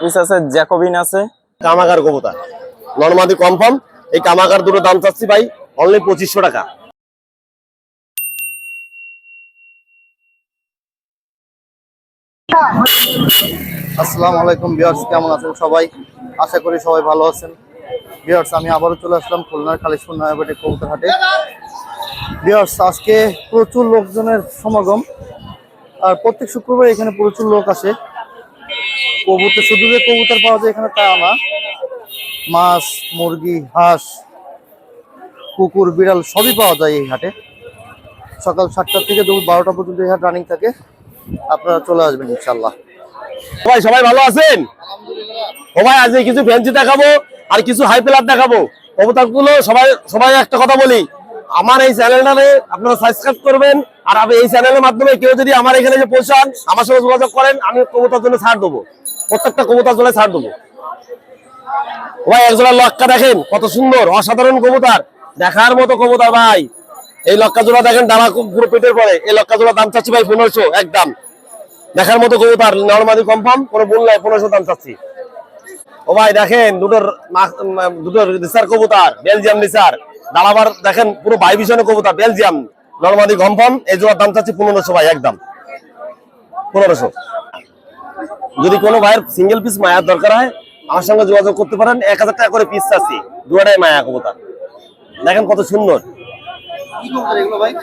Piece আছে, Jacobin আছে। কামাগার কবুতর নর্মাদি এই কামাগার দুটো দাম চাচ্ছি ভাই অনলি পঁচিশশো টাকা। আসসালামু আলাইকুম বিয়ার্স কেমন আছেন সবাই? আশা করি সবাই ভালো আছেন। বিয়ার্স আমি আবারও চলে আসলাম খুলনার কালেকশন নয়াবাটি কবুতর হাটে বিয়ার্স আজকে প্রচুর লোকজনের সমাগম। আর প্রত্যেক শুক্রবার এখানে প্রচুর লোক আসে। কবুতর শুধু যে কবুতর পাওয়া যায় এখানে তা না। মাছ মুরগি হাঁস কুকুর বিড়াল সবই পাওয়া যায় এই হাটে। সকাল সাতটার থেকে দুপুর বারোটা পর্যন্ত এই হাট রানিং থাকে। আপনারা চলে আসবেন ইনশাল্লাহ সবাই সবাই ভালো আছেন? ও ভাই আজকে কিছু ফ্যান্সি দেখাবো আর কিছু হাই প্লার দেখাবো। কবুতরগুলো সবাই সবাই একটা কথা বলি। আমার এই চ্যানেলটারে আপনারা সাবস্ক্রাইব করবেন আর আমি এই চ্যানেলের মাধ্যমে কেউ যদি আমার এখানে যে পৌঁছান, আমার সঙ্গে যোগাযোগ করেন, আমি কবুতর জন্য ছাড় দেবো। প্রত্যেকটা কবুতর জন্য ছাড় দেবো। ভাই, একজোড়া লক্কা দেখেন, কত সুন্দর, অসাধারণ কবুতর। দেখার মতো কবুতর ভাই। এই লক্কা জোড়া দেখেন খুব পুরো পেটের পরে। এই লক্কা জোড়া দাম চাচ্ছি ভাই পনেরোশো, একদম। দেখার মতো কবুতর, নর্মালি কনফার্ম কোনো ভুল নাই, পনেরোশো দাম চাচ্ছি। ও ভাই, দেখেন, দুটোর দুটোর রিসার কবুতর, বেলজিয়াম রিসার দাঁড়াবার দেখেন, পুরো বাই ভীষণের কবুতর, বেলজিয়াম। নর্মালি কনফার্ম এই জোড়ার দাম চাচ্ছি পনেরোশো ভাই, একদম। পনেরোশো। যদি কোনো ভাইয়ের সিঙ্গেল পিস মায়ার দরকার হয়, আমার সঙ্গে যোগাযোগ করতে পারেন। এক হাজার টাকা করে পিস চাচ্ছি দুটাই মায়া কবুতর। দেখেন কত সুন্দর।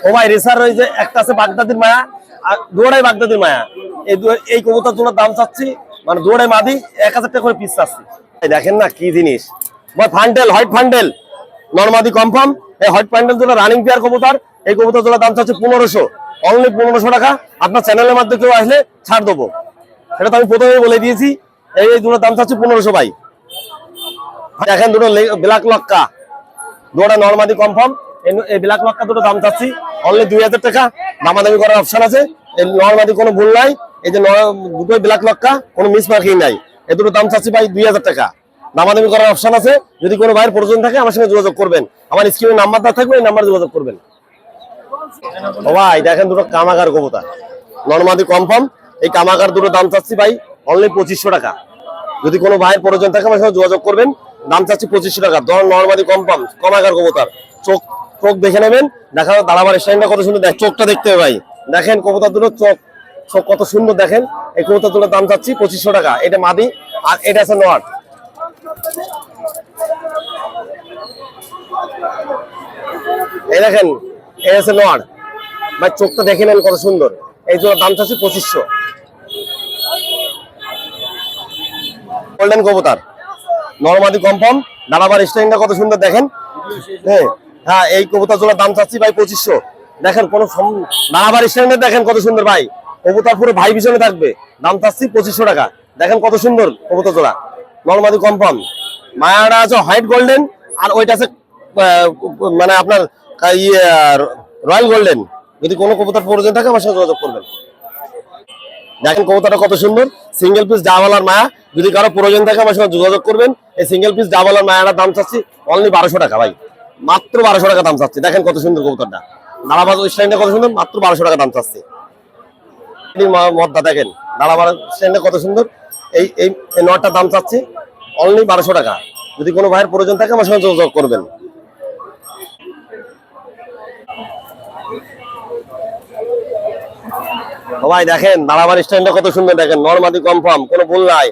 ও ভাই, রেসার রয়েছে একটা আছে বাগদাদির মায়া, আর দুটাই বাগদাদির মায়া। এই এই কবুতর দুটোর দাম চাচ্ছি মানে দুটাই মাদি, এক হাজার টাকা করে পিস চাচ্ছি। দেখেন না কি জিনিস। ফান্ডেল, হোয়াইট ফান্ডেল, নর্মাদি কনফার্ম এই হোয়াইট ফান্ডেল দুটো রানিং পেয়ার কবুতর। এই কবুতর দুটোর দাম চাচ্ছে পনেরোশো। অনলি পনেরোশো টাকা। আপনার চ্যানেলের মাধ্যমে কেউ আসলে ছাড় দেবো। সেটা তো আমি প্রথমেই বলে দিয়েছি। এই এই দুটোর দাম চাচ্ছি পনেরোশো ভাই। দেখেন দুটো ব্ল্যাক লক্কা। দুটা নর্মালি কনফার্ম এই ব্ল্যাক লক্কা দুটো দাম চাচ্ছি। অনলি দুই হাজার টাকা। দামাদামি করার অপশন আছে। এই নর্মালি কোনো ভুল নাই। এই যে দুটোই ব্ল্যাক লক্কা, কোনো মিস মার্কিং নাই। এই দুটো দাম চাচ্ছি ভাই দুই হাজার টাকা। দামাদামি করার অপশন আছে। যদি কোনো ভাইয়ের প্রয়োজন থাকে, আমার সঙ্গে যোগাযোগ করবেন। আমার স্ক্রিনে নাম্বার দেওয়া থাকবে, এই নাম্বার যোগাযোগ করবেন। ও ভাই, দেখেন দুটো কামাগার কবুতর। নর্মালি কনফার্ম এই কামাগার দুটো দাম চাচ্ছি ভাই অনলি পঁচিশশো টাকা। যদি কোনো ভাইয়ের প্রয়োজন থাকে, আমার সঙ্গে যোগাযোগ করবেন। দাম চাচ্ছি পঁচিশশো টাকা। ধর নর্মালি কনফার্ম কমাগার কবুতর। চোখ চোখ দেখে নেবেন। দেখা দাঁড়াবার স্টাইলটা কত সুন্দর দেখ চোখটা দেখতে হবে ভাই। দেখেন কবুতর দুটো চোখ চোখ কত সুন্দর দেখেন। এই কবুতর দুটোর দাম চাচ্ছি পঁচিশশো টাকা। এটা মাদি, আর এটা আছে নট। এই দেখেন নট ভাই, চোখটা দেখে নেন কত সুন্দর। এই জন্য দাম চাচ্ছি পঁচিশশো। গোল্ডেন কবুতর। নর্মাদি কনফার্ম দাঁড়াবার স্টাইলটা কত সুন্দর দেখেন। হ্যাঁ হ্যাঁ এই কবুতার জোড়ার দাম চাচ্ছি ভাই পঁচিশশো। দেখেন কোন দাঁড়াবার স্টাইলটা দেখেন কত সুন্দর ভাই। কবুতার পুরো ভাই পিছনে থাকবে। দাম চাচ্ছি পঁচিশশো টাকা। দেখেন কত সুন্দর কবুতর জোড়া। নর্মাদি কনফার্ম মায়াটা আছে হোয়াইট গোল্ডেন আর ওইটা আছে মানে আপনার ইয়ে রয়্যাল গোল্ডেন। যদি কোনো কবুতর প্রয়োজন থাকে, আমার সঙ্গে যোগাযোগ করবেন। দেখেন কবুতরটা কত সুন্দর। সিঙ্গেল পিস ডাবালার মায়া। যদি কারও প্রয়োজন থাকে, আমার সঙ্গে যোগাযোগ করবেন। এই সিঙ্গেল পিস ডাবালার মায়াটার দাম চাচ্ছি অনলি বারোশো টাকা, ভাই। মাত্র বারোশো টাকা দাম চাচ্ছি। দেখেন কত সুন্দর কবুতরটা। দাঁড়াবাজ স্ট্যান্ডে কত সুন্দর, মাত্র বারোশো টাকা দাম চাচ্ছি। এই ম- মদটা দেখেন। দাঁড়াবার স্ট্যান্ডে কত সুন্দর। এই এই নটটার দাম চাচ্ছি অনলি বারোশো টাকা। যদি কোনো ভাইয়ের প্রয়োজন থাকে, আমার সঙ্গে যোগাযোগ করবেন। ভাই, দেখেন দাঁড়াবার স্ট্যান্ডটা কত সুন্দর দেখেন, নর্মাদি কনফার্ম কোনো ভুল নাই।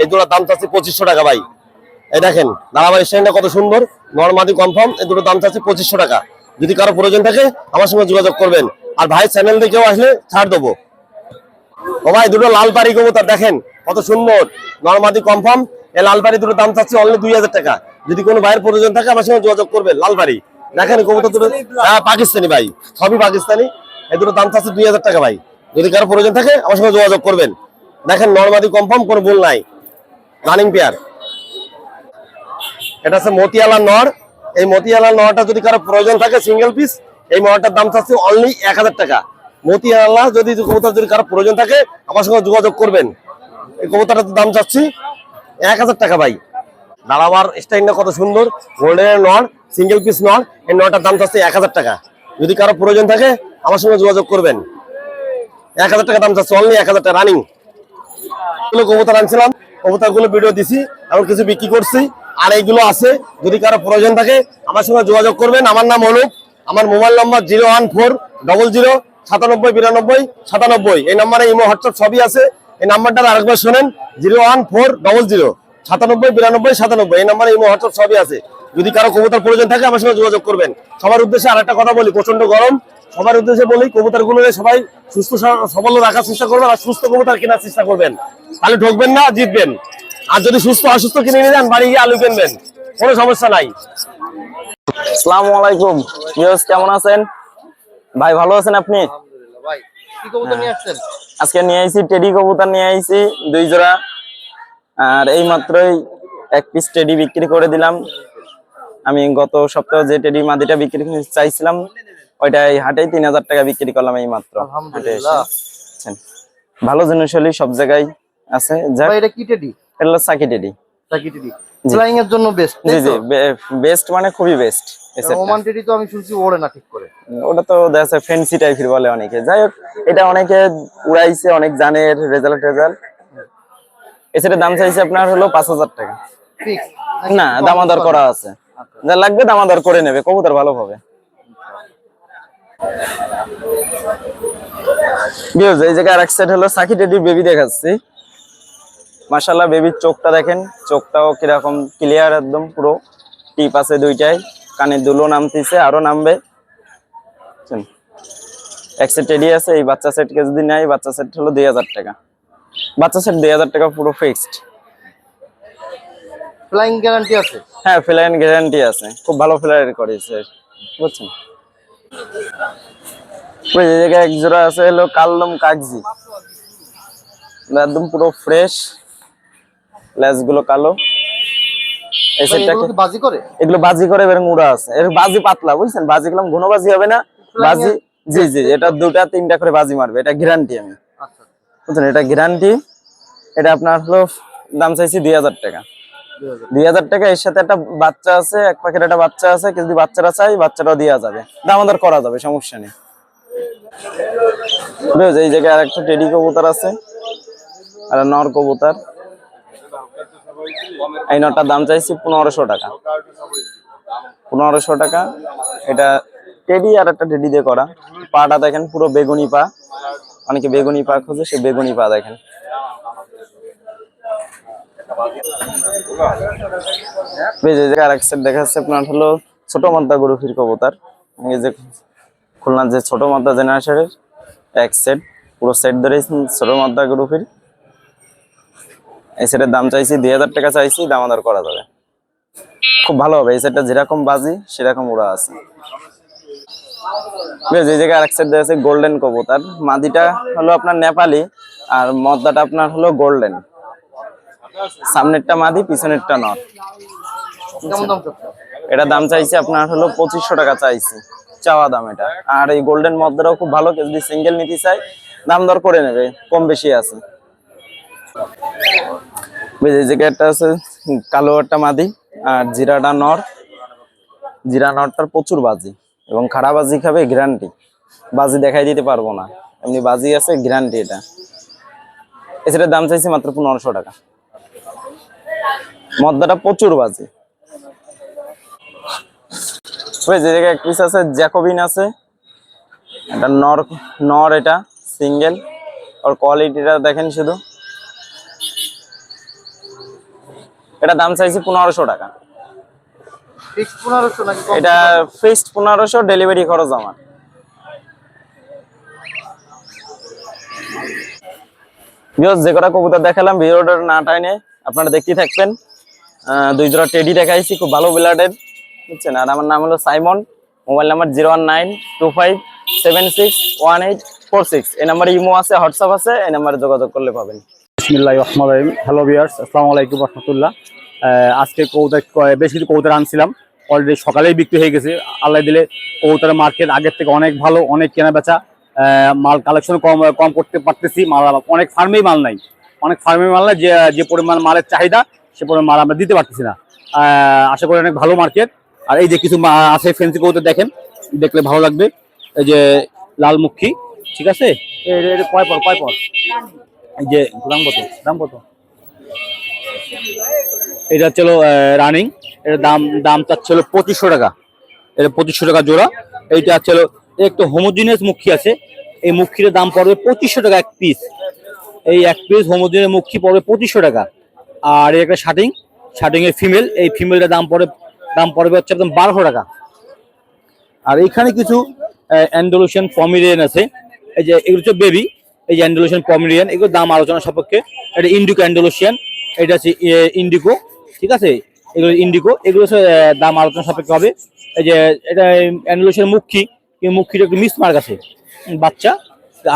এই দুটো দাম চাচ্ছি পঁচিশশো টাকা ভাই। এই দেখেন দাঁড়াবার স্ট্যান্ডটা কত সুন্দর, নর্মাদি কনফার্ম এই দুটো দাম চাচ্ছি পঁচিশশো টাকা। যদি কারও প্রয়োজন থাকে, আমার সঙ্গে যোগাযোগ করবেন। আর ভাই চ্যানেল দেখেও আসলে ছাড় দেবো। ও ভাই, দুটো লাল পাড়ি কবুতর দেখেন, কত সুন্দর, নর্মাদি কনফার্ম এই লাল পাড়ি দুটো দাম চাচ্ছি অনলি দুই হাজার টাকা। যদি কোনো ভাইয়ের প্রয়োজন থাকে, আমার সঙ্গে যোগাযোগ করবেন লাল পাড়ি দেখেন কবুতর দুটো পাকিস্তানি ভাই, সবই পাকিস্তানি। এই দুটো দাম চাচ্ছি দুই হাজার টাকা ভাই। যদি কারও প্রয়োজন থাকে, আমার সঙ্গে যোগাযোগ করবেন। দেখেন নর্মাদি কনফার্ম, কোনো ভুল নাই। Running pair. এটা হচ্ছে মতিয়ালা নর। এই মতিয়ালা নরটা যদি কারও প্রয়োজন থাকে সিঙ্গেল পিস এই নরটার দাম চাচ্ছি অনলি এক হাজার টাকা। মতিয়ালা যদি কবুতর যদি কারও প্রয়োজন থাকে, আমার সঙ্গে যোগাযোগ করবেন। এই কবুতরটার দাম চাচ্ছি এক হাজার টাকা ভাই। দাঁড়াবার স্টাইলটা কত সুন্দর গোল্ডেনের নর সিঙ্গেল পিস নর, এই নরটার দাম চাচ্ছি এক হাজার টাকা। যদি কারও প্রয়োজন থাকে, আমার সঙ্গে যোগাযোগ করবেন। এক হাজার টাকা দাম চাচ্ছে অনলি এক হাজার টাকা রানিং কবুতর আনছিলাম, কবুতরগুলো ভিডিও দিছি এবং কিছু বিক্রি করছি, আর এইগুলো আছে, যদি কারও প্রয়োজন থাকে, আমার সঙ্গে যোগাযোগ করবেন। আমার নাম অনুপ আমার mobile number zero one four double zero সাতানব্বই বিরানব্বই, সাতানব্বই। এই নাম্বারে ইমো, হোয়াটসঅ্যাপ সবই আছে। এই নাম্বারটা আরেকবার শোনেন zero one four double zero সাতানব্বই বিরানব্বই, সাতানব্বই। এই নাম্বারে ইমো, হোয়াটসঅ্যাপ সবই আছে। যদি কারও কবুতর প্রয়োজন থাকে, আমার সঙ্গে যোগাযোগ করবেন। সবার উদ্দেশ্যে আরেকটা কথা বলি প্রচণ্ড গরম সবার উদ্দেশ্যে বলি কবুতরগুলো সবাই সুস্থ সবল রাখার চেষ্টা করবেন আর সুস্থ কবুতর কেনার চেষ্টা করবেন। তাহলে ঠকবেন না জিতবেন। আর যদি সুস্থ অসুস্থ কিনে নিয়ে যান বাড়ি গিয়ে আলু কিনবেন। কোনো সমস্যা নাই। আসসালামু আলাইকুম। ভিউয়ার্স কেমন আছেন? ভাই ভালো আছেন আপনি? ভাই কি কবুতর নিয়ে আসছেন? আজকে নিয়ে আইছি টেডি কবুতর নিয়ে আইছি দুই জোড়া। আর এই মাত্রই এক পিস টেডি বিক্রি করে দিলাম। আমি গত সপ্তাহে যে টেডি মাদিটা বিক্রি করে চাইছিলাম ওইটা এই হাটেই তিন হাজার টাকা বিক্রি করলাম এই মাত্র? ভালো জিনিস হলে সব জায়গায় আছে। এটা কি টেডি? এটা হলো সাকি টেডি। সাকি টেডি। ফ্লাইং এর জন্য বেস্ট জি জি বেস্ট মানে খুবই বেস্ট ওমান টেডি তো আমি শুনছি ওড়ে না ঠিক করে। ওটা তো দেখা ফ্যান্সি টাইপের বলে অনেকে। যাই হোক এটা অনেকে উড়াইছে অনেক জানে রেজাল্ট রেজাল্ট এছাড়া দাম চাইছে আপনার হলো পাঁচ হাজার টাকা। না দামাদর করা আছে। যা লাগবে দামাদর করে নেবে কবুতর ভালো হবে। এই জায়গায় আরেক সেট হলো সাকি টেডির বেবি দেখাচ্ছি। মাশাল্লাহ বেবির চোখটা দেখেন চোখটাও কীরকম ক্লিয়ার একদম পুরো টিপ আছে দুইটাই কানের দুলো নামতেছে আরও নামবে। এক সেট টেডি আছে এই বাচ্চা সেটকে যদি নেয় বাচ্চা সেট হলো দুই হাজার টাকা। বাচ্চা সেট দুই হাজার টাকা পুরো ফিক্সড ফ্লাইং গ্যারান্টি আছে? হ্যাঁ গ্যারান্টি আছে। খুব ভালো ফ্লাইট করেছে বুঝছেন? ওই যে জায়গায় এক জোড়া আছে হলো কালদম কাগজি। একদম পুরো ফ্রেশ লেসগুলো কালো বাজি করে? এগুলো বাজি করে উড়া আছে। এর বাজি পাতলা বুঝছেন? বাজি ঘন বাজি হবে না। বাজি জি জি এটা দুটা তিনটা করে বাজি মারবে। এটা গ্যারান্টি আমি। আচ্ছা। বুঝছেন? এটা গ্যারান্টি এটা আপনার হলো দাম চাইছি দুই হাজার টাকা। দুই হাজার। টাকা, এর সাথে একটা বাচ্চা আছে, এক প্যাকেট একটা বাচ্চা আছে যদি বাচ্চারা চাই, বাচ্চাটাও দেওয়া যাবে। দামাদার করা যাবে, সমস্যা নেই। এই জায়গায় আর একটা টেডি কবুতর আছে, আর নর কবুতর। এই নটার দাম চাইছি পনেরোশো টাকা। পনেরোশো টাকা। এটা টেডি আর একটা টেডি দিয়ে করা। পাটা দেখেন পুরো বেগুনি পা। অনেকে বেগুনি পা খোঁজে, সে বেগুনি পা দেখেন। আরেক সেট দেখা যাচ্ছে আপনার হলো ছোট মাদ্দা গরু ফির কবুতর। এই যে খুলনার যে ছোট মাদ্দা জেনারেশনের এক সেট পুরো সেট ধরে ছোট মাদ্দা গরু ফির। এই সেটের দাম চাইছি দুই হাজার টাকা চাইছি দামাদার করা যাবে। খুব ভালো হবে, এই সেটটা যেরকম বাজি, সেরকম ওরা আছে। বেশ, এই জায়গায় আরেক সেট দেখা যাচ্ছে গোল্ডেন কবুতার। মাদিটা হলো আপনার নেপালি, আর মদ্দাটা আপনার হলো গোল্ডেন সামনেরটা মাদি পিছনেরটা দাম এটা দাম চাইছে আপনার হলো পঁচিশশো টাকা চাইছি। চাওয়া দাম এটা। আর এই গোল্ডেন মদ্দারাও খুব ভালো যদি সিঙ্গেল নিতে চাই দাম দর করে নেবে কম বেশি আছে। একটা আছে কালো একটা মাদি আর জিরাটা নর। জিরা নরটার প্রচুর বাজি এবং খারাপ বাজি খাবে গ্যারান্টি বাজি দেখাই দিতে পারব না। এমনি বাজি আছে গ্যারান্টি এটা। এছাড়া দাম চাইছি মাত্র পনেরোশো টাকা। মদ্দাটা প্রচুর বাজে। যে জায়গায় এক পিস আছে জ্যাকোবিন আছে। এটা নর নর এটা সিঙ্গেল ওর কোয়ালিটিটা দেখেন শুধু। এটা দাম চাইছি পনেরোশো টাকা? এটা ফিক্সড পনেরোশো ডেলিভারি খরচ আমার। যে কটা কবুতর দেখালাম ভিডিওটা না টাইনে আপনারা দেখতেই থাকবেন। দুই জোড়া টেডি দেখাইছি, খুব ভালো ব্লাডের বুঝছেন? আর আমার নাম হলো Simon, mobile number zero one nine two five seven six one eight four six. এই নাম্বারে ইমো আছে, হোয়াটসঅ্যাপ আছে, এই নাম্বারে যোগাযোগ করলে পাবেন। রহিম। হ্যালো বিয়ার্স আসসালামু আলাইকুম রহমতুল্লাহ। আজকে কৌতার বেশ কিছু কৌতার আনছিলাম। অলরেডি সকালেই বিক্রি হয়ে গেছে। আল্লাহ দিলে কৌতার মার্কেট আগের থেকে অনেক ভালো, অনেক কেনা বেচা মাল কালেকশন কম কম করতে পারতেছি। মাল অনেক ফার্মেই মাল নাই। অনেক ফার্মেই মাল যে যে পরিমাণ মালের চাহিদা সে পরিমাণ মাল আমরা দিতে পারতেছি না। আশা করি অনেক ভালো মার্কেট আর এই যে কিছু আছে ফেন্সি কৌতা দেখেন দেখলে ভালো লাগবে। এই যে লালমুখী ঠিক আছে? কয় পর কয় পর? এই যে দাম কত? দাম কত? এটা হচ্ছিল রানিং এটার দাম দাম চাচ্ছিল পঁচিশশো টাকা। এটা পঁচিশশো টাকা জোড়া। এইটা হচ্ছিল একটু হোমোজিনিয়াস মুখী আছে। এই মুখির দাম পড়বে পঁচিশশো টাকা এক পিস এই এক পিস হোমোজিনিয়াস মুখী পড়বে পঁচিশশো টাকা। আর এই একটা শার্টিং এর ফিমেল এই ফিমেলটার দাম পড়বে দাম পড়বে হচ্ছে একদম বারোশো টাকা। আর এইখানে কিছু অ্যান্ডোলুশন পমিরিয়ান আছে। এই যে, এগুলো হচ্ছে বেবি এই যে অ্যান্ডোলুশন পমিরিয়ান এগুলোর দাম আলোচনা সাপেক্ষে। এটা ইন্ডিকো অ্যান্ডোলুশিয়ান এটা হচ্ছে ইন্ডিকো ঠিক আছে? এগুলো ইন্ডিকো এগুলো দাম আলোচনা সাপেক্ষে হবে। এই যে, এটা অ্যান্ডোলুশিয়ান মুখী মুখিটা একটু মিস মার্ক আছে। বাচ্চা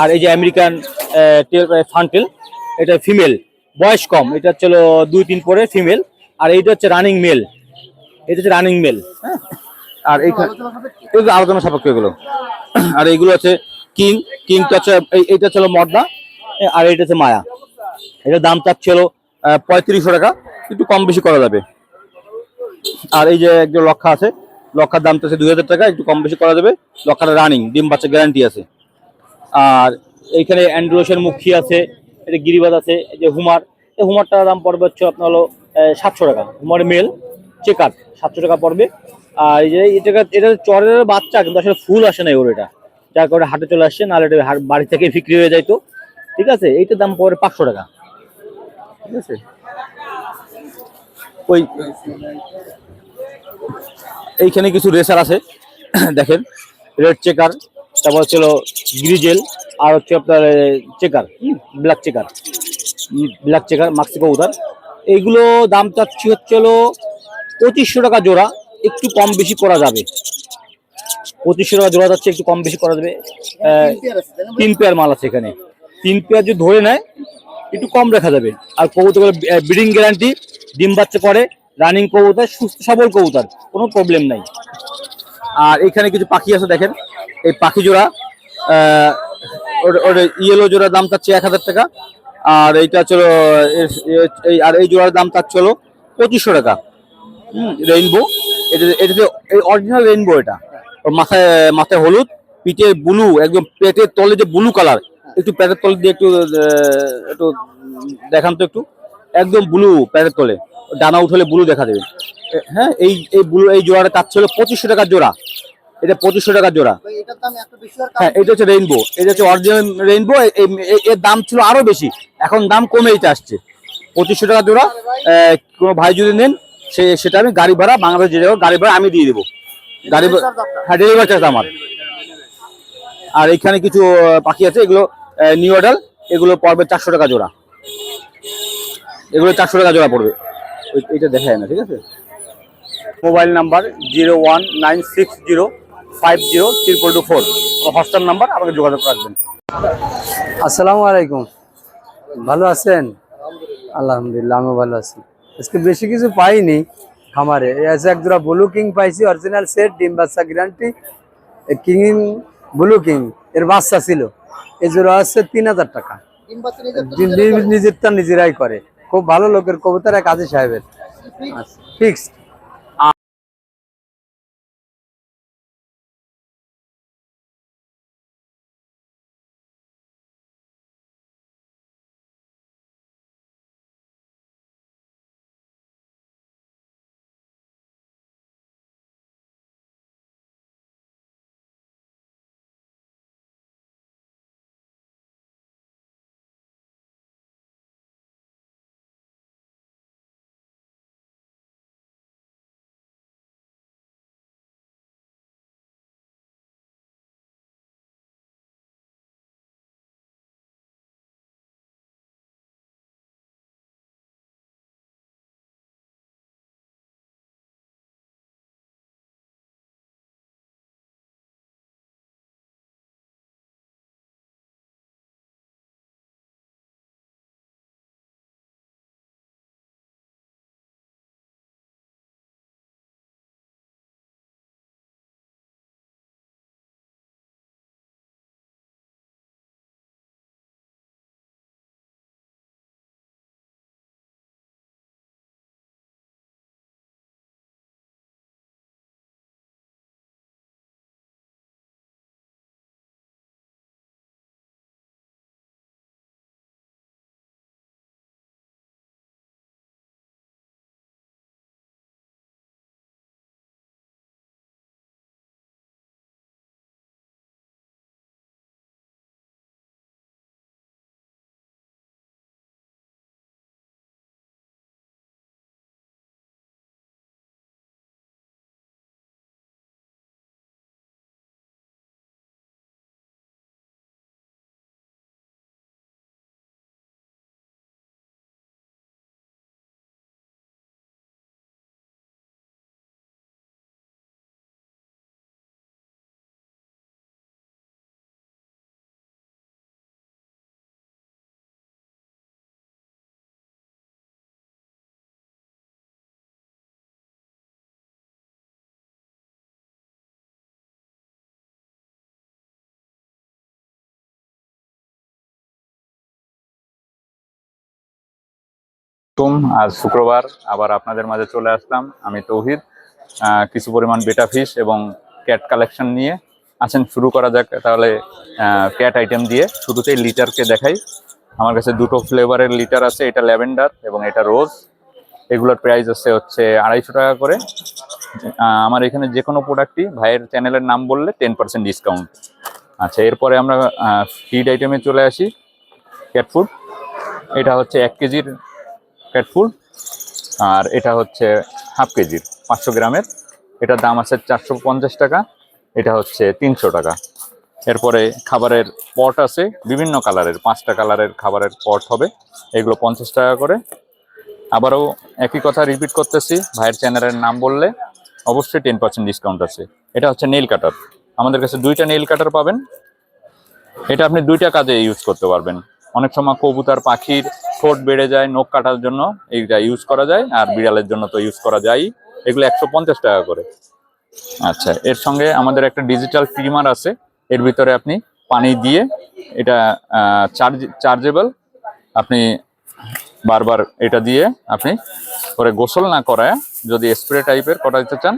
আর এই যে আমেরিকান ফান্টেল এটা ফিমেল বয়স কম, এটা হচ্ছে দুই তিন পরে ফিমেল আর এইটা হচ্ছে রানিং মেল এটা হচ্ছে রানিং মেল হ্যাঁ? আর এইখানে এগুলো আলোচনা সাপেক্ষ এগুলো। আর এইগুলো আছে কিং কিংটা হচ্ছে, এই- এইটা ছিল মর্দা আর এইটা হচ্ছে মায়া। এটার দাম চাচ্ছিল পঁয়ত্রিশশো টাকা, একটু কম বেশি করা যাবে। আর এই যে একজন লক্ষা আছে, লক্ষার দাম চাচ্ছে দুই হাজার টাকা, একটু কম বেশি করা যাবে। লক্ষাটা রানিং ডিম বাচ্চা গ্যারান্টি আছে। আর এইখানে অ্যান্ড্রোসের মুখী আছে, এটা গিরিবাজ আছে যে হুমার। এই হুমারটার দাম পড়বে হচ্ছে আপনার হলো সাতশো টাকা। হুমার মেল চেকার সাতশো টাকা পড়বে। আর এই যে, এটা এটা চরের বাচ্চা, কিন্তু আসলে ফুল আসে না ওর এটা। যার কারণে হাটে চলে আসছে, নাহলে এটা বাড়ি থেকে বিক্রি হয়ে যাইতো ঠিক আছে? এইটার দাম পড়ে পাঁচশো টাকা। ঠিক আছে? ওই এইখানে কিছু রেসার আছে। দেখেন রেড চেকার তারপর হচ্ছিল গ্রিজেল আর হচ্ছে আপনার checker black checker black checker মাক্সিকো উদার। এইগুলো দাম চাচ্ছি হচ্ছে হলো পঁচিশশো টাকা জোড়া, একটু কম বেশি করা যাবে। পঁচিশশো টাকা জোড়া যাচ্ছে, একটু কম বেশি করা যাবে। তিন পেয়ার মাল আছে এখানে। তিন পেয়ার যদি ধরে নেয়, একটু কম রাখা যাবে। আর কবুতর ব্রিডিং গ্যারান্টি ডিম বাচ্চা করে রানিং কবুতর, সুস্থ, সবল কবুতর, কোনো প্রবলেম নাই। আর এখানে কিছু পাখি আছে দেখেন। এই পাখি জোড়া ওর ইয়েলো জোড়ার দাম চাচ্ছে এক হাজার টাকা, আর এইটা ছিল এই আর এই জোড়ার দাম চাচ্ছে হলো পঁচিশশো টাকা। হুম রেইনবো এটা এটা যে এই অরিজিনাল রেইনবো এটা। ওর মাথায় মাথায় হলুদ, পিঠে ব্লু একদম পেটের তলে যে ব্লু কালার একটু পেটের তলে দিয়ে একটু একটু দেখান তো একটু। একদম ব্লু পেটের তলে, ডানা উঠলে ব্লু দেখা দেবে। হ্যাঁ এই এই ব্লু এই জোড়াটা কাজ ছিল পঁচিশশো টাকার জোড়া। এটা পঁচিশশো টাকা জোড়া। হ্যাঁ এটা হচ্ছে রেইনবো এটা হচ্ছে অরিজিনাল রেইনবো এর দাম ছিল আরও বেশি। এখন দাম কমে এইটা আসছে। পঁচিশশো টাকা জোড়া কোনো ভাই যদি নেন সে সেটা আমি গাড়ি ভাড়া বাংলাদেশ যে গাড়ি ভাড়া আমি দিয়ে দেবো। গাড়ি হ্যাঁ ডেলিভারি চার্জ আমার। আর এখানে কিছু পাখি আছে এগুলো নিউ অর্ডার এগুলো পড়বে চারশো টাকা জোড়া। এগুলো চারশো টাকা জোড়া পড়বে। এইটা দেখা যায় না ঠিক আছে? Mobile number zero one nine six zero five zero triple two four WhatsApp number আমাকে যোগাযোগ রাখবেন। আসসালামু আলাইকুম। ভালো আছেন? আলহামদুলিল্লাহ আমিও ভালো আছি। আজকে বেশি কিছু পাইনি খামারে। এই আছে এক জোড়া ব্লু কিং পাইছি অরিজিনাল সেট ডিম বাচ্চা গ্যারান্টি কিং ব্লু কিং এর বাচ্চা ছিল। এই জোড়া আছে তিন হাজার টাকা। নিজেরটা নিজেরাই করে। খুব ভালো লোকের কবুতর এক আজি সাহেবের। ফিক্সড তুম আজ শুক্রবার, আবার আপনাদের মাঝে চলে আসলাম আমি তৌহিদ। কিছু পরিমাণ বেটা ফিশ এবং ক্যাট কালেকশন নিয়ে। আসেন, শুরু করা যাক, তাহলে ক্যাট আইটেম দিয়ে। শুরুতেই লিটারকে দেখাই। আমার কাছে দুটো ফ্লেভারের লিটার আছে, এটা ল্যাভেন্ডার এবং এটা রোজ এগুলোর প্রাইস আছে হচ্ছে আড়াইশো টাকা করে। আমার এখানে যে কোনো প্রোডাক্টই ভাইয়ের চ্যানেলের নাম বললে টেন পার্সেন্ট ডিসকাউন্ট আচ্ছা এরপরে আমরা ফিড আইটেমে চলে আসি ক্যাট ফুড এটা হচ্ছে এক কেজির ক্যাট ফুড আর এটা হচ্ছে হাফ কেজির, পাঁচশো গ্রামের। এটার দাম আছে চারশো পঞ্চাশ টাকা, এটা হচ্ছে তিনশো টাকা। এরপরে খাবারের পট আছে, বিভিন্ন কালারের, পাঁচটা কালারের খাবারের পট হবে, এগুলো পঞ্চাশ টাকা করে। আবারও একই কথা রিপিট করতেছি, ভাইয়ের চ্যানেলের নাম বললে অবশ্যই টেন পার্সেন্ট ডিসকাউন্ট আছে। এটা হচ্ছে নেইল কাটার আমাদের কাছে দুইটা নেইল কাটার পাবেন। এটা আপনি দুইটা কাজে ইউজ করতে পারবেন। অনেক সময় কবুতার, পাখির ঠোঁট বেড়ে যায়, নখ কাটার জন্য এইটা ইউজ করা যায় আর বিড়ালের জন্য তো ইউজ করা যায় এগুলো একশো পঞ্চাশ টাকা করে। আচ্ছা এর সঙ্গে আমাদের একটা ডিজিটাল ট্রিমার আছে। এর ভিতরে আপনি পানি দিয়ে এটা চার্জ চার্জেবল আপনি বারবার এটা দিয়ে আপনি পরে গোসল না করায় যদি স্প্রে টাইপের করাইতে চান,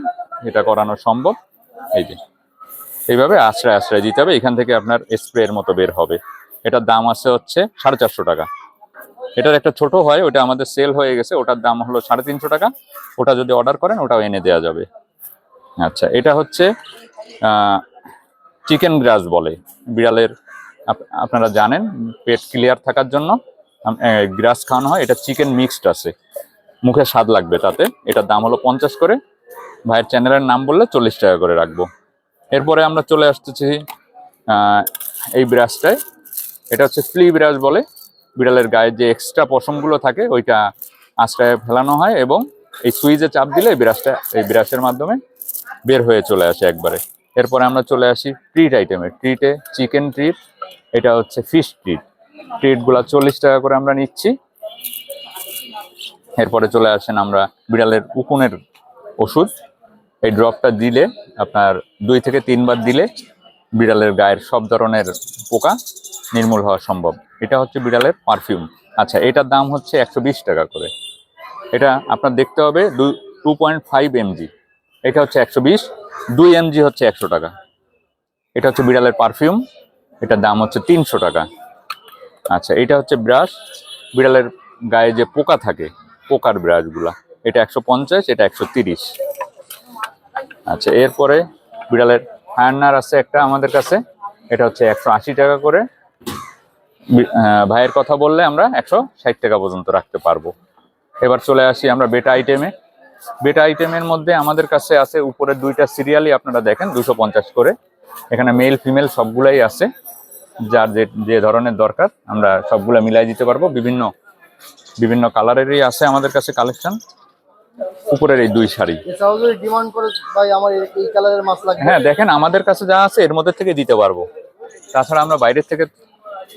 এটা করানো সম্ভব। এই যে, এইভাবে আশ্রয় আশ্রয় দিতে হবে। এখান থেকে আপনার স্প্রের মতো বের হবে। এটার দাম আছে হচ্ছে সাড়ে চারশো টাকা। এটার একটা ছোট হয়, ওটা আমাদের সেল হয়ে গেছে, ওটার দাম হলো সাড়ে তিনশো টাকা। ওটা যদি অর্ডার করেন, ওটাও এনে দেওয়া যাবে। আচ্ছা এটা হচ্ছে চিকেন গ্রাস বলে। বিড়ালের, আপ- আপনারা জানেন, পেট ক্লিয়ার থাকার জন্য গ্রাস খাওয়ানো হয়। এটা চিকেন মিক্সড আছে। মুখে স্বাদ লাগবে তাতে। এটার দাম হলো পঞ্চাশ করে। ভাইয়ের চ্যানেলের নাম বললে চল্লিশ টাকা করে রাখব। এরপরে আমরা চলে আসতেছি এই ব্রাশটায় এটা হচ্ছে ফ্লি ব্রাশ বলে। বিড়ালের গায়ে যে এক্সট্রা পশমগুলো থাকে, ওইটা আশ্রয়ে ফেলানো হয় এবং এই সুইচে চাপ দিলে ব্রাশটা এই ব্রাশের মাধ্যমে বের হয়ে চলে আসে একবারে। এরপরে আমরা চলে আসি ট্রিট আইটেমে ট্রিটে চিকেন ট্রিট এটা হচ্ছে ফিশ ট্রিট ট্রিটগুলো চল্লিশ টাকা করে আমরা নিচ্ছি। এরপরে চলে আসেন আমরা বিড়ালের উকুনের ওষুধ। এই ড্রপটা দিলে আপনার দুই থেকে তিনবার দিলে বিড়ালের গায়ের সব ধরনের পোকা নির্মূল হওয়া সম্ভব। এটা হচ্ছে বিড়ালের পারফিউম আচ্ছা এটার দাম হচ্ছে একশো বিশ টাকা করে। এটা আপনার দেখতে হবে টু পয়েন্ট ফাইভ এমজি এটা হচ্ছে একশো বিশ, দুই এমজি হচ্ছে একশো টাকা। এটা হচ্ছে বিড়ালের পারফিউম এটার দাম হচ্ছে তিনশো টাকা। আচ্ছা এটা হচ্ছে ব্রাশ বিড়ালের গায়ে যে পোকা থাকে, পোকার ব্রাশগুলা এটা একশো পঞ্চাশ, এটা একশো তিরিশ। আচ্ছা এরপরে বিড়ালের হায়ান্নার আছে একটা আমাদের কাছে। এটা হচ্ছে একশো আশি টাকা করে। ভাইয়ের কথা বললে আমরা একশো ষাট টাকা পর্যন্ত রাখতে পারব। এবার চলে আসি আমরা বেটা আইটেমে বেটা আইটেমের মধ্যে আমাদের কাছে আছে উপরে দুইটা সিরিয়ালই আপনারা দেখেন দুশো পঞ্চাশ করে। এখানে মেল ফিমেল সবগুলাই আছে যার যে যে ধরনের দরকার আমরা সবগুলা মিলাই দিতে পারব। বিভিন্ন বিভিন্ন কালারেরই আছে আমাদের কাছে কালেকশন। উপরের এই দুই শাড়ি। ডিমান্ড করে ভাই আমার এই- এই কালারের মাছ লাগবে। হ্যাঁ দেখেন আমাদের কাছে যা আছে এর মধ্যে থেকে দিতে পারব। তাছাড়া আমরা বাইরের থেকে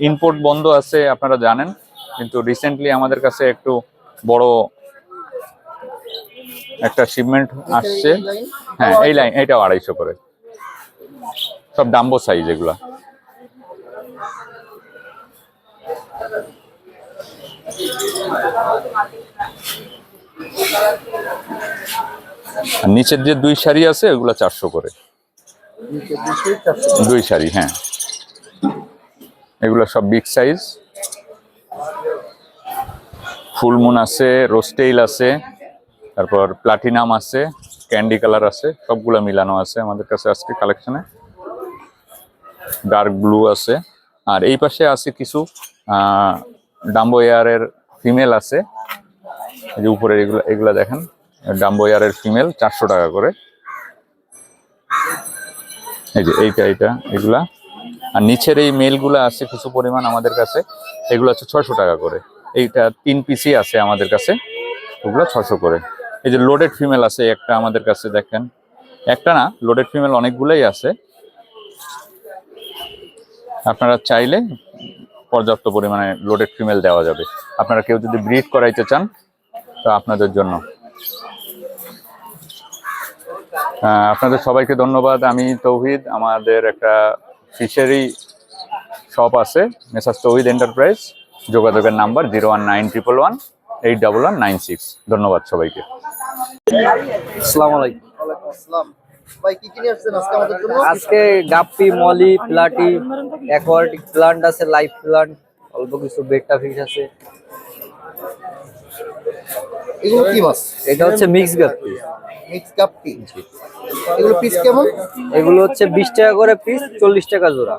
ইম্পোর্ট বন্ধ আছে আপনারা জানেন কিন্তু রিসেন্টলি আমাদের কাছে একটু বড় একটা শিপমেন্ট আসছে। হ্যাঁ এই লাইন এটাও আড়াইশো করে। সব ডাম্বো সাইজ এগুলা। আর নিচের যে দুই শাড়ি আছে ওগুলা চারশো করে। দুই শাড়ি হ্যাঁ। এগুলো সব বিগ সাইজ ফুলমুন আছে রোস্টেইল আছে, তারপর প্লাটিনাম আছে ক্যান্ডি কালার আছে, সবগুলো মিলানো আছে আমাদের কাছে আজকে কালেকশনে ডার্ক ব্লু আছে। আর এই পাশে আছে কিছু ডাম্বো এয়ারের ফিমেল আছে। এই যে উপরে এগুলো, এগুলা দেখেন ডাম্বো এয়ারের ফিমেল চারশো টাকা করে। এই যে এইটা এইটা, এগুলা। আর নিচের এই মেলগুলো আছে কিছু পরিমাণ আমাদের কাছে, এগুলো আছে ছশো টাকা করে। এইটা তিন পিসই আছে আমাদের কাছে, ওগুলো ছশো করে। এই যে লোডেড ফিমেল আছে, একটা আমাদের কাছে দেখেন। একটা না লোডেড ফিমেল অনেকগুলোই আছে। আপনারা চাইলে পর্যাপ্ত পরিমাণে লোডেড ফিমেল দেওয়া যাবে। আপনারা কেউ যদি ব্রিড করাইতে চান, তো আপনাদের জন্য। আপনাদের সবাইকে ধন্যবাদ। আমি তৌহিদ, আমাদের একটা ফিশারি শপ আছে মেসাজ তৌহিদ এন্টারপ্রাইজ যোগাযোগের number zero one nine triple one eight double one nine six. ধন্যবাদ সবাইকে। আসসালামু আলাইকুম। আসসালাম। ভাই কি কিনে আসছেন আজকে আমাদের জন্য? আজকে guppy molly platy aquatic plant আছে লাইফ প্লান্ট অল্প কিছু বেটটা ফিশ আছে। এগুলো কি মাছ? এটা হচ্ছে মিক্স গাপ্পি। এগুলো পিস কেমন? এগুলো হচ্ছে বিশ টাকা করে পিস চল্লিশ টাকা জোড়া।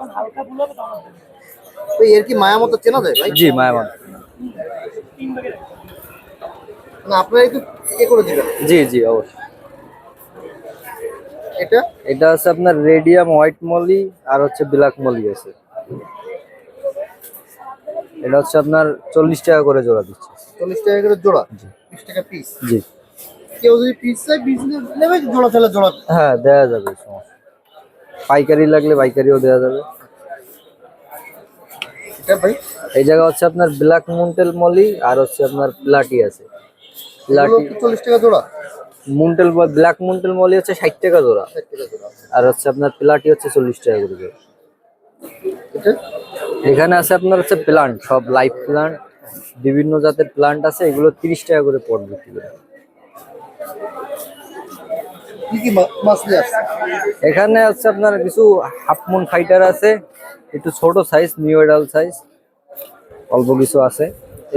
তো এর কি মায়া মতো চেনা যায় ভাই? জি মায়াবান না আপনারা একটু এ করে দিবেন। জি জি অবশ্যই। এটা? এটা আপনার রেডিয়াম হোয়াইট মলি আর হচ্ছে ব্ল্যাক মলি আছে। এটা হচ্ছে আপনার চল্লিশ টাকা করে জোড়া দিচ্ছে। চল্লিশ টাকা করে জোড়া? বিশ টাকা পিস জি। কেউ যদি পিস চাই পিস নেবে জোড়া চাইলে জোড়া। হ্যাঁ দেওয়া যাবে সমস্যা পাইকারি লাগলে পাইকারিও দেওয়া যাবে। এটা ভাই? এই জায়গা হচ্ছে আপনার ব্ল্যাক মুন্টেল মলি আর হচ্ছে আপনার প্লাটি আছে। প্লাটি চল্লিশ টাকা জোড়া। মুন্টেল ব্ল্যাক মুন্টেল মলি হচ্ছে ষাট টাকা জোড়া। আর হচ্ছে আপনার প্লাটি হচ্ছে চল্লিশ টাকা করে এখানে আছে আপনার হচ্ছে প্লান্ট সব লাইফ প্লান্ট বিভিন্ন জাতের প্লান্ট আছে এগুলো তিরিশ টাকা করে পট বিক্রি করে কি কি মাছ নিয়ে আসছে এখানে হচ্ছে আপনার কিছু হাফ মুন ফাইটার আছে একটু ছোট সাইজ নিউ এডাল সাইজ অল্প কিছু আছে।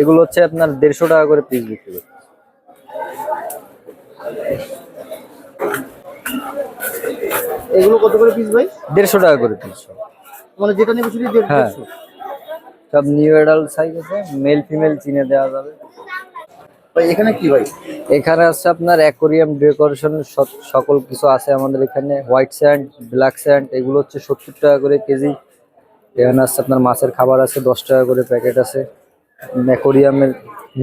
এগুলো হচ্ছে আপনার দেড়শো টাকা করে পিস বিক্রি করে এগুলো কত করে পিস ভাই? দেড়শো টাকা করে পিস মানে যেটা নেবে হ্যাঁ। দেড়শো। সব নিউ এডাল সাইজ আছে মেল ফিমেল চিনে দেওয়া যাবে। ভাই এখানে কি ভাই? এখানে আছে আপনার অ্যাকোরিয়াম ডেকোরেশন সকল কিছু আছে আমাদের এখানে। হোয়াইট স্যান্ড ব্ল্যাক স্যান্ড এগুলো হচ্ছে সত্তর টাকা করে কেজি। এখানে আছে আপনার মাছের খাবার আছে দশ টাকা করে প্যাকেট আছে। অ্যাকোরিয়ামের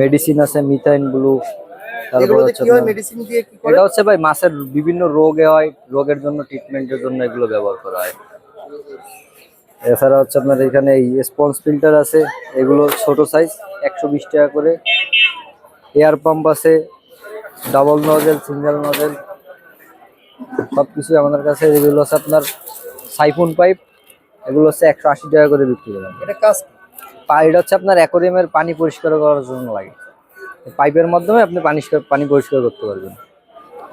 মেডিসিন আছে মিথাইন ব্লু। এটা হচ্ছে ভাই মাছের বিভিন্ন রোগে হয় রোগের জন্য ট্রিটমেন্টের জন্য এগুলো ব্যবহার করা হয়। এছাড়া হচ্ছে আপনার এখানে এই স্পঞ্জ ফিল্টার আছে এগুলো ছোট সাইজ একশো বিশ টাকা করে। এয়ার পাম্প আছে ডাবল নজেল সিঙ্গেল নজেল সব কিছুই আমাদের কাছে এগুলো আছে। আপনার সাইফুন পাইপ এগুলো হচ্ছে একশো আশি টাকা করে বিক্রি করেন এটা কাজ? এটা হচ্ছে আপনার অ্যাকোরিয়ামের পানি পরিষ্কার করার জন্য লাগে। পাইপের মাধ্যমে আপনি পানি পানি পরিষ্কার করতে পারবেন।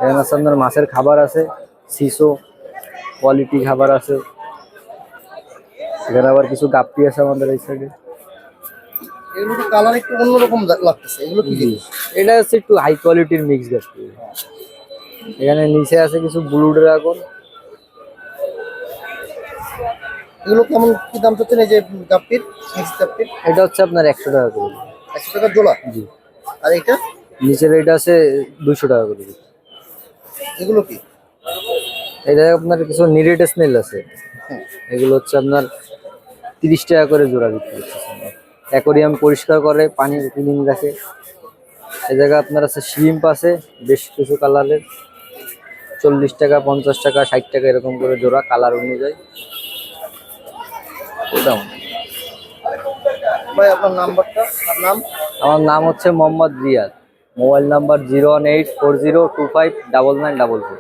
এখানে আছে আপনার মাছের খাবার আছে সিসো কোয়ালিটি খাবার আছে। এখানে আবার কিছু গাপ্পি আছে আমাদের এই সাইডে এগুলো কালার একটু অন্যরকম লাগতেছে। এগুলো কি জিনিস? এটা হচ্ছে একটু হাই কোয়ালিটির মিক্স গাপ্পি এখানে নিচে আছে কিছু ব্লু ড্রাগন এগুলো কেমন কি দাম চাচ্ছেন এই যে কাপ্পির মিক্স কাপ্পির এটা হচ্ছে আপনার একশো টাকা করে একশো টাকা জোড়া? জি। আর এটা নিচের এটা আছে দুশো টাকা করে এগুলো কি? এটা আপনার কিছু নিরেট স্মেল আছে। এগুলো হচ্ছে আপনার তিরিশ টাকা করে জোড়া বিক্রি করতেছে। অ্যাকোরিয়াম পরিষ্কার করে পানি ক্লিন রাখে। এ জায়গায় আপনার আছে শিম্প আছে বেশ কিছু কালারের চল্লিশ টাকা পঞ্চাশ টাকা ষাট টাকা এরকম করে জোড়া কালার অনুযায়ী। ভাই আপনার নাম্বারটা নাম? আমার নাম হচ্ছে Mohammad Riyad. Mobile number zero one eight four zero two five double nine double four.